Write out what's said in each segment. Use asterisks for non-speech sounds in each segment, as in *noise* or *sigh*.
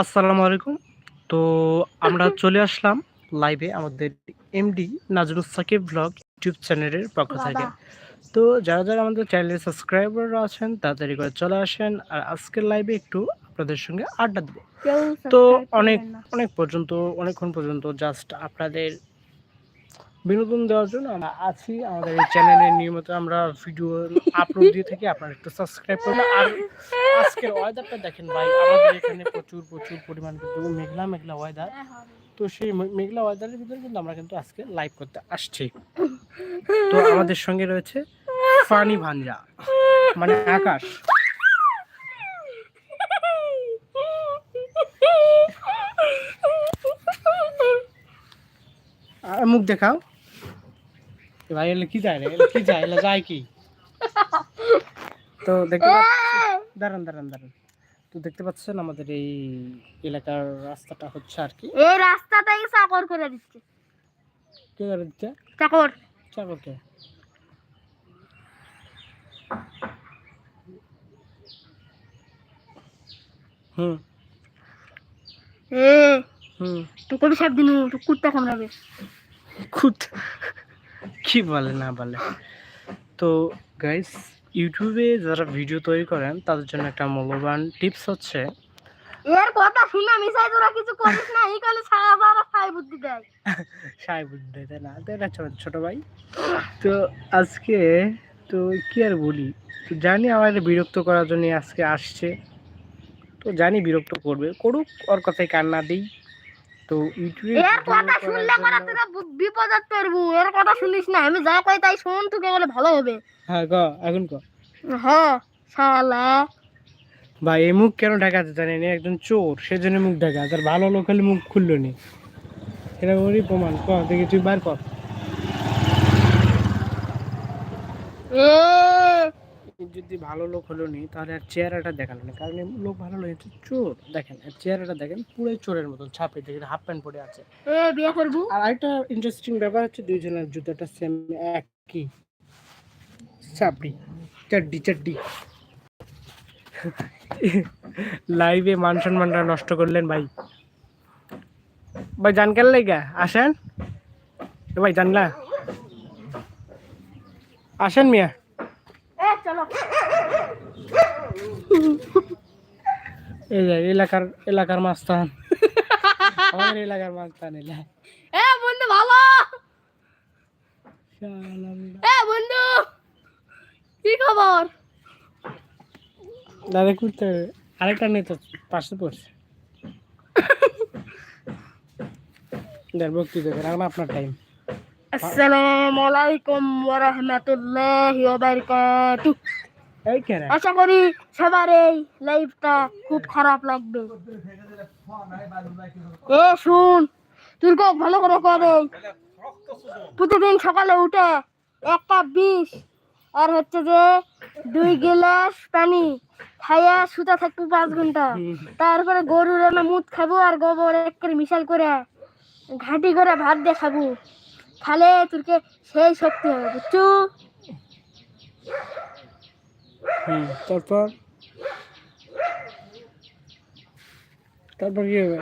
আসসালামু আলাইকুম। তো আমরা *laughs* চলে আসলাম লাইভে আমাদের MD Nazrul Sakib blog YouTube চ্যানেলের পক্ষ থেকে। তো যারা যারা আমাদের চ্যানেলের সাবস্ক্রাইবাররা আছেন তাড়াতাড়ি করে চলে আসেন। আর আজকের লাইভে একটু আপনাদের সঙ্গে আড্ডা দেবো। তো অনেক অনেক পর্যন্ত অনেকক্ষণ পর্যন্ত জাস্ট আপনাদের বিনোদন দেওয়ার জন্য আমরা আছি। আমাদের এই চ্যানেলে নিয়মিত আমরা ভিডিও আপলোড দিয়ে থাকি। আপনারা একটু সাবস্ক্রাইব করুন। আর আজকের ওয়েদারটা দেখেন ভাই, আমাদের এখানে প্রচুর প্রচুর পরিমাণ কিন্তু মেঘলা মেঘলা ওয়েদার তো সেই মেঘলা ওয়েদারের ভিতরে কিন্তু আমরা কিন্তু আজকে লাইভ করতে আসছি। তো আমাদের সঙ্গে রয়েছে ফানি ভাঞ্জা মানে আকাশ। মুখ দেখাও। ভাই এলে কি যায় রে? কি যায়? এলে যায় কি? তো দেখতে দাঁড়ান দাঁড়ান দাঁড়ান। তো দেখতে পাচ্ছেন আমাদের এই এলাকার রাস্তাটা হচ্ছে আর কি। এই রাস্তাটাই চাকর করে দিচ্ছে। কে করে দিচ্ছে? চাকর। চাকরকে হুম। এ হুম। তোকে সব দিন তো কুত্তা কামড়াবে। খুদ কি বলে না বলে। তো গাইস ইউটিউবে যারা ভিডিও তৈরি করেন তাদের জন্য একটা মূল্যবান টিপস হচ্ছে এর কথা শুনে মিশাই তোরা কিছু করিস না এই কালে সারা সারা খাই বুদ্ধি দেয়। সাই বুদ্ধি তাই না? তো এটা ছোট ছোট ভাই? তো আজকে তো কি আর বলি? তো জানি আমাদের বিরক্ত করার জন্য আজকে আসছে। তো জানি বিরক্ত করবে করুক ওর কথায় কান্না দিই। তো ইউটিউবে এর কথা শুনলে করা জন্য- তোরা বিপদে এর কথা শুনিস না আমি যা কই তাই শোন তোকে বলে ভালো হবে। হ্যাঁ ক এখন ক। হ্যাঁ শালা। ভাই এই মুখ কেন ঢাকাতে জানি না একজন চোর সেজন্য মুখ ঢাকা তার ভালো লোক হলে মুখ খুললো নি। এটা ওরই প্রমাণ ক দেখি তুই বার কর। এ যদি ভালো লোক হলো নি তাহলে আর চেহারাটা দেখাল না। কারণ লোক ভালো লোক হচ্ছে চোর। দেখেন আর চেহারাটা দেখেন পুরোই চোরের মতন ছাপে দেখেন হাফ প্যান্ট পরে আছে। এ বিয়ে করব? আর একটা ইন্টারেস্টিং ব্যাপার হচ্ছে দুইজনের জুতাটা সেম একই চাপড়ি চাড্ডি চাড্ডি। লাইভে মান সম্মানটা নষ্ট করলেন ভাই। ভাই জান কেন লাইগা? আসেন। এ ভাই জানলা। আসেন মিয়া এ চলো এই যে এলাকার এলাকার মাস্তান *laughs* আমাদের এলাকার মাস্তান এলা। এ বন্ধু ভালো। এ বন্ধু কি খবর? দাদা করতে আরেকটা নেই তো পাশে পড়ছে দেড় ভক্তি দেখেন এখন আপনার টাইম আসসালামু আলাইকুম ওয়া রাহমাতুল্লাহি ওয়া বারাকাতুহু। আশা করি সবার এই লাইফটা খুব খারাপ লাগবে। এ, শুন, তুই খুব ভালো করে করে প্রতিদিন সকালে উঠে এক কাপ বিষ আর হচ্ছে যে দুই গিলাস পানি খাইয়া সুতা থাকব পাঁচ ঘণ্টা। তারপরে গরুর আমি মুদ খাব আর গোবর এক করে মিশাল করে ঘাঁটি করে ভাত দিয়ে খাব। খালে তোরকে সেই শক্তি হবে, বুঝছ? হুম তারপর তারপর কি হবে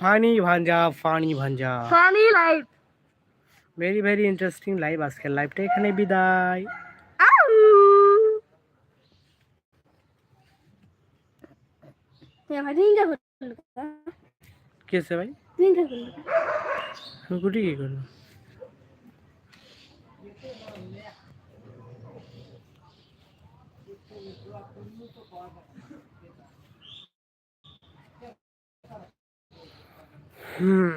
ফানি ভাঞ্জা funny ভাঞ্জা funny life very very interesting live আজকের লাইভটা এখানে বিদায় রিঙ্গা করল কি আছে ভাই রিঙ্গা করল আমি কুটি কি করব? হুম।